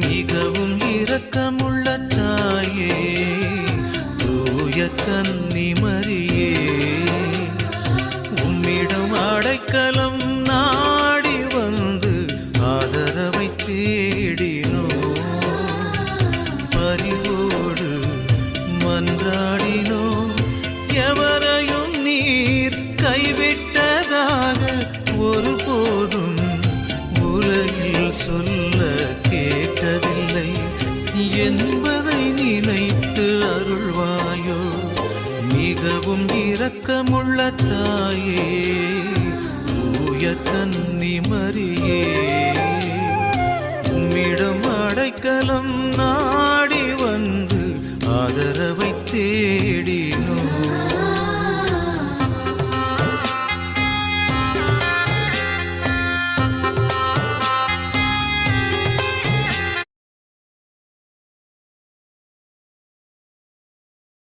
மிகவும் இரக்கமுள்ள தாயே தூய கன்னி மரியே. உம்மிடம் அடைக்கலம் நாடி வந்து ஆதரவை தேடினோ. பரிவோடு மன்றாடினோ. எவரையும் நீர் கைவிட்டதாக ஒருபோதும் உலகில் சொல்ல நினைத்து அருள்வாயோ? மிகவும் இரக்கமுள்ள தாயே தூய கன்னி மரியே. உம்மிடம் அடைக்கலம் நாடி வந்து ஆதரவை தேடி